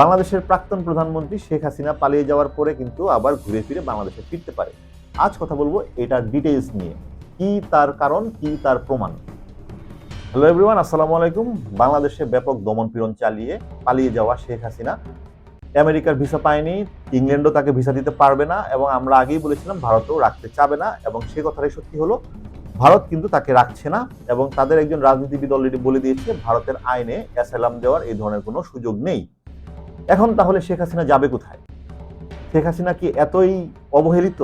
বাংলাদেশের প্রাক্তন প্রধানমন্ত্রী শেখ হাসিনা পালিয়ে যাওয়ার পরে কিন্তু আবার ঘুরে ফিরে বাংলাদেশে ফিরতে পারে। আজ কথা বলব এটার ডিটেইলস নিয়ে। কি তার কারণ, কি তার প্রমাণ? হ্যালো এভরিওয়ান আসসালামু আলাইকুম। বাংলাদেশে ব্যাপক দমন পীড়ন চালিয়ে পালিয়ে যাওয়া শেখ হাসিনা। আমেরিকার ভিসা পায়নি, ইংল্যান্ডও তাকে ভিসা দিতে পারবে না এবং আমরা আগেই বলেছিলাম ভারতও রাখতে চাবে না এবং সে কথাটাই সত্যি হলো, ভারত কিন্তু তাকে রাখছে না এবং তাদের একজন রাজনীতিবিদ অলরেডি বলে দিয়েছে, ভারতের আইনে অ্যাসাইলাম দেওয়ার এই ধরনের কোনো সুযোগ নেই। এখন তাহলে শেখ হাসিনা যাবে কোথায়? শেখ হাসিনা কি এতই অবহেলিত?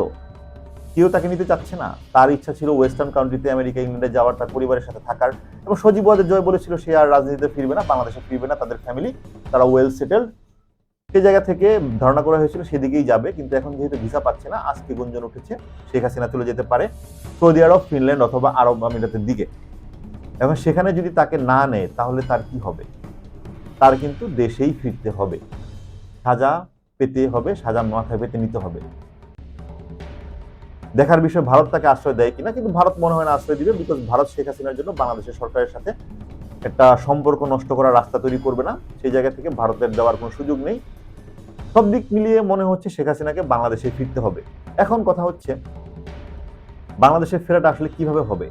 কেউ তাকে নিতে চাচ্ছে না? তার ইচ্ছা ছিল ওয়েস্টার্ন কান্ট্রিতে আমেরিকা ইংল্যান্ডে যাওয়ার, তার পরিবারের সাথে থাকার এবং সজীব ওয়াজেদ জয় বলেছিল, সে আর রাজনীতিতে ফিরবে না, বাংলাদেশে ফিরবে না, তাদের ফ্যামিলি তারা ওয়েল সেটেলড সে জায়গা থেকে ধারণা করা হয়েছিল সেদিকেই যাবে, কিন্তু এখন যেহেতু ভিসা পাচ্ছে না, আজকে গুঞ্জন উঠেছে, শেখ হাসিনা চলে যেতে পারে সৌদি আরব, ফিনল্যান্ড অথবা আরব আমিরাতের দিকে। এখন সেখানে যদি তাকে না নেয়, তাহলে তার কি হবে? তার কিন্তু দেশেই ফিরতে হবে। সাজা পেতে হবে সাজা মাথায় পেতে নিতে হবে। দেখার বিষয়, ভারত তাকে আশ্রয় দেয় কিনা? কিন্তু ভারত মনে হয় না আশ্রয় দিবে বিকজ ভারত শেখ হাসিনার জন্য বাংলাদেশের সরকারের সাথে একটা সম্পর্ক নষ্ট করার রাস্তা তৈরি করবে না। সেই জায়গা থেকে ভারতের দেওয়ার কোনো সুযোগ নেই। সব দিক মিলিয়ে মনে হচ্ছে শেখ হাসিনাকে বাংলাদেশে ফিরতে হবে। এখন কথা হচ্ছে, বাংলাদেশে ফেরাটা আসলে কীভাবে হবে?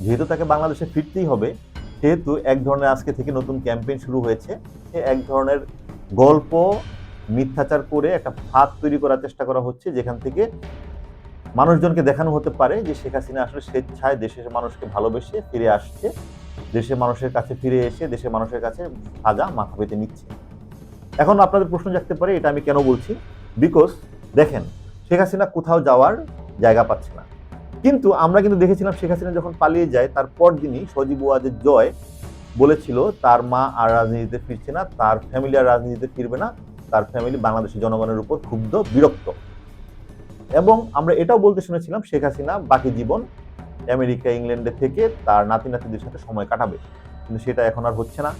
যেহেতু তাকে বাংলাদেশে ফিরতেই হবে সেহেতু এক ধরনের আজকে থেকে নতুন ক্যাম্পেইন শুরু হয়েছে এক ধরনের গল্প, মিথ্যাচার করে একটা ফাঁদ তৈরি করার চেষ্টা করা হচ্ছে, যেখান থেকে মানুষজনকে দেখানো হতে পারে যে শেখ হাসিনা আসলে স্বেচ্ছায় দেশের মানুষকে ভালোবেসে ফিরে আসছে, দেশের মানুষের কাছে ফিরে এসে দেশের মানুষের কাছে সাজা মাথা পেতে নিচ্ছে। এখন আপনাদের প্রশ্ন জাগতে পারে, এটা আমি কেন বলছি? বিকজ দেখেন, শেখ হাসিনা কোথাও যাওয়ার জায়গা পাচ্ছে না। কিন্তু আমরা কিন্তু দেখেছিলাম শেখ হাসিনা যখন পালিয়ে যায় তার পরদিনই সজীব ওয়াজের জয় বলেছিল, তার মা আর রাজনীতিতে ফিরছে না, তার ফ্যামিলি আর রাজনীতিতে ফিরবে না, তার ফ্যামিলি বাংলাদেশের জনগণের উপর ক্ষুব্ধ, বিরক্ত। এবং আমরা এটাও বলতে শুনেছিলাম, শেখ হাসিনা বাকি জীবন আমেরিকা, ইংল্যান্ডে থেকে তার নাতি নাতিদের সাথে সময় কাটাবে। কিন্তু সেটা এখন আর হচ্ছে না।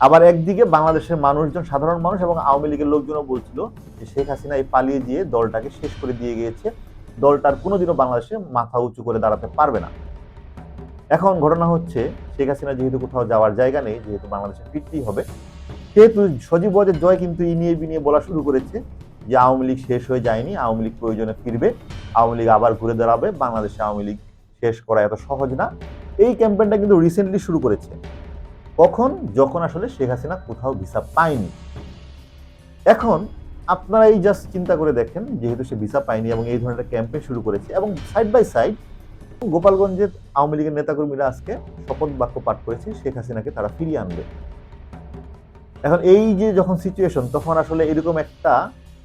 আবার একদিকে বাংলাদেশের মানুষজন, সাধারণ মানুষ এবং আওয়ামী লীগের লোকজনও বলছিল যে শেখ হাসিনা এই পালিয়ে গিয়ে দলটাকে শেষ করে দিয়ে গিয়েছে। দলটার কোনোদিনও বাংলাদেশে মাথা উঁচু করে দাঁড়াতে পারবে না। এখন ঘটনা হচ্ছে, শেখ হাসিনা যেহেতু কোথাও যাওয়ার জায়গা নেই, যেহেতু বাংলাদেশে ফিরতেই হবে, সেহেতু সজীব ওয়াজের জয় কিন্তু ই নিয়ে বিনিয়ে বলা শুরু করেছে যে আওয়ামী লীগ শেষ হয়ে যায়নি, আওয়ামী লীগ প্রয়োজনে ফিরবে, আওয়ামী লীগ আবার ঘুরে দাঁড়াবে, বাংলাদেশে আওয়ামী লীগ শেষ করা এত সহজ না। এই ক্যাম্পেনটা কিন্তু রিসেন্টলি শুরু করেছে। কখন? যখন আসলে শেখ হাসিনা কোথাও ভিসা পায়নি। এখন আপনারা এই জাস্ট চিন্তা করে দেখেন, যেহেতু সে ভিসা পায়নি এবং এই ধরনের ক্যাম্পেইন শুরু করেছে এবং সাইড বাই সাইড গোপালগঞ্জের আওয়ামী লীগের নেতাকর্মীরা আজকে শপথ বাক্য পাঠ করেছে, শেখ হাসিনাকে তারা ফিরিয়ে আনবে। এখন এই যে যখন সিচুয়েশন তখন আসলে এরকম একটা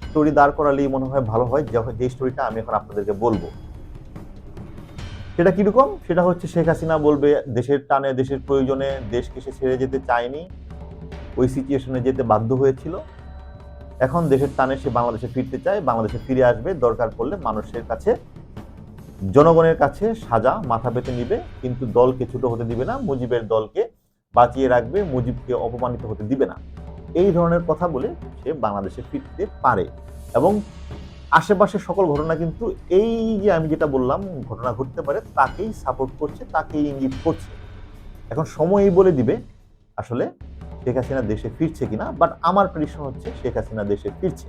স্টোরি দাঁড় করালেই মনে হয় ভালো হয় যখন যে স্টোরিটা আমি এখন আপনাদেরকে বলব। সেটা কীরকম? সেটা হচ্ছে শেখ হাসিনা বলবে, দেশের টানে, দেশের প্রয়োজনে দেশকে সে ছেড়ে যেতে চায়নি, ওই সিচুয়েশনে যেতে বাধ্য হয়েছিল। এখন দেশের টানে সে বাংলাদেশে ফিরতে চায়, বাংলাদেশে ফিরে আসবে, দরকার পড়লে মানুষের কাছে, জনগণের কাছে সাজা মাথা পেতে নিবে, কিন্তু দলকে ছোট হতে দিবে না, মুজিবের দলকে বাঁচিয়ে রাখবে, মুজিবকে অপমানিত হতে দিবে না। এই ধরনের কথা বলে সে বাংলাদেশে ফিরতে পারে। এবং আশেপাশের সকল ঘটনা কিন্তু এই যে আমি যেটা বললাম, ঘটনা ঘটতে পারে, তাকেই সাপোর্ট করছে, তাকেই ইঙ্গিত করছে। এখন সময়ই বলে দিবে, আসলে শেখ হাসিনা দেশে ফিরছে কিনা বাট আমার প্রেডিকশন হচ্ছে শেখ হাসিনা দেশে ফিরছে।